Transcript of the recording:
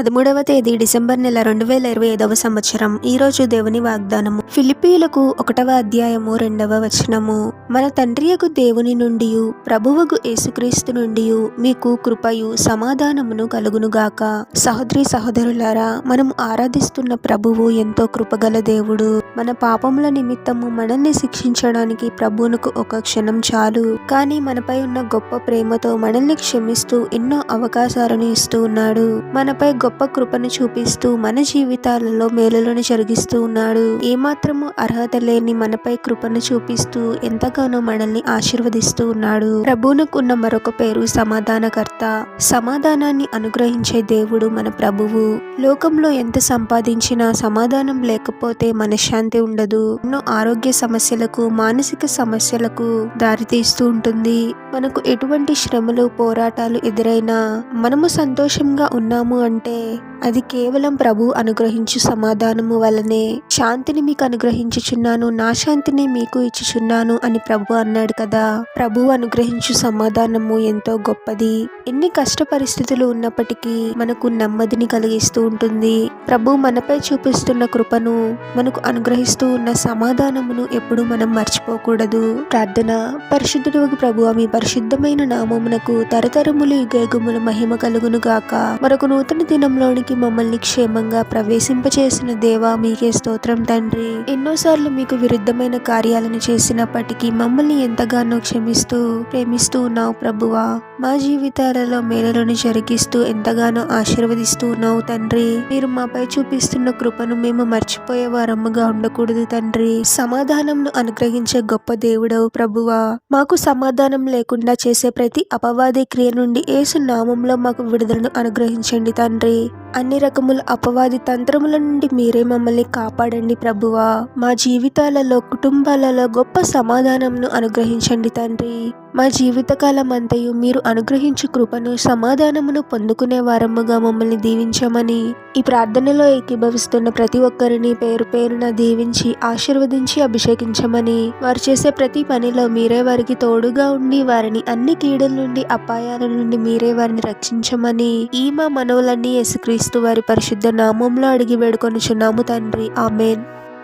పదమూడవ తేదీ డిసెంబర్ నెల రెండు వేల ఇరవై ఐదవ సంవత్సరం. ఈరోజు దేవుని వాగ్దానము. ఫిలిపీలకు ఒకటవ అధ్యాయము రెండవ వచనము. మన తండ్రియకు దేవుని నుండి ప్రభువుకు యేసుక్రీస్తు నుండి మీకు కృపయు సమాధానమును కలుగునుగాక. సహోదరి సహోదరులారా మనం ఆరాధిస్తున్న ప్రభువు ఎంతో కృపగల దేవుడు. మన పాపముల నిమిత్తము మనల్ని శిక్షించడానికి ప్రభువునకు ఒక క్షణం చాలు. కానీ మనపై ఉన్న గొప్ప ప్రేమతో మనల్ని క్షమిస్తూ ఎన్నో అవకాశాలను ఇస్తూ ఉన్నాడు. మనపై గొప్ప కృపను చూపిస్తూ మన జీవితాలలో మేలులను జరిగిస్తూ ఉన్నాడు. ఏమాత్రము అర్హత లేని మనపై కృపను చూపిస్తూ ఎంతగానో మనల్ని ఆశీర్వదిస్తూ ఉన్నాడు. ప్రభువునకు ఉన్న మరొక పేరు సమాధానకర్త. సమాధానాన్ని అనుగ్రహించే దేవుడు మన ప్రభువు. లోకంలో ఎంత సంపాదించినా సమాధానం లేకపోతే మనశ్శాంతి ఉండదు. ఎన్నో ఆరోగ్య సమస్యలకు మానసిక సమస్యలకు దారితీస్తూ ఉంటుంది. మనకు ఎటువంటి శ్రమలు పోరాటాలు ఎదురైనా మనము సంతోషంగా ఉన్నాము అంటే అది కేవలం ప్రభు అనుగ్రహించు సమాధానము వలనే శాంతిని మీకు అనుగ్రహించుచున్నాను నా శాంతిని మీకు ఇచ్చుచున్నాను అని ప్రభు అన్నాడు కదా. ప్రభు అనుగ్రహించు సమాధానము ఎంతో గొప్పది. ఎన్ని కష్ట పరిస్థితులు ఉన్నప్పటికీ మనకు నెమ్మదిని కలిగిస్తూ ఉంటుంది. ప్రభు మనపై చూపిస్తున్న కృపను మనకు అనుగ్రహిస్తూ ఉన్న సమాధానమును ఎప్పుడు మనం మర్చిపోకూడదు. ప్రార్థన. పరిశుద్ధుడు ప్రభు మీ పరిశుద్ధమైన నామమునకు తరతరములు యుగముల మహిమ కలుగును గాక. మరొక నూతన దినంలోనికి మమ్మల్ని క్షేమంగా ప్రవేశింపచేసిన దేవా మీకే స్తోత్రం తండ్రి. ఎన్నోసార్లు మీకు విరుద్ధమైన కార్యాలను చేసినప్పటికీ మమ్మల్ని ఎంతగానో క్షమిస్తూ ప్రేమిస్తూ ఉన్నావు ప్రభువా. మా జీవితాలలో మేలులను జరిగిస్తూ ఎంతగానో ఆశీర్వదిస్తూ ఉన్నావు తండ్రి. మీరు మాపై చూపిస్తున్న కృపను మేము మర్చిపోయే వారమ్మగా ఉండకూడదు తండ్రి. సమాధానంను అనుగ్రహించే గొప్ప దేవుడవు ప్రభువా. మాకు సమాధానం లేకుండా చేసే ప్రతి అపవాది క్రియ నుండి ఏసు నామంలో మాకు విడుదలను అనుగ్రహించండి తండ్రి. అన్ని రకముల అపవాది తంత్రముల నుండి మీరే మమ్మల్ని కాపాడండి ప్రభువా. మా జీవితాలలో కుటుంబాలలో గొప్ప సమాధానంను అనుగ్రహించండి తండ్రి. మా జీవితకాలం అంతయు మీరు అనుగ్రహించు కృపను సమాధానమును పొందుకునే వారముగా మమ్మల్ని దీవించమని ఈ ప్రార్థనలో ఏకీభవిస్తున్న ప్రతి ఒక్కరిని పేరు పేరున దీవించి ఆశీర్వదించి అభిషేకించమని వారు చేసే ప్రతి పనిలో మీరే వారికి తోడుగా ఉండి వారిని అన్ని కీడల నుండి అపాయాల నుండి మీరే వారిని రక్షించమని ఈ మా మనవులన్నీ యేసుక్రీస్తు వారి పరిశుద్ధ నామంలో అడిగి వేడుకొనుచున్నాము తండ్రి. ఆమెన్.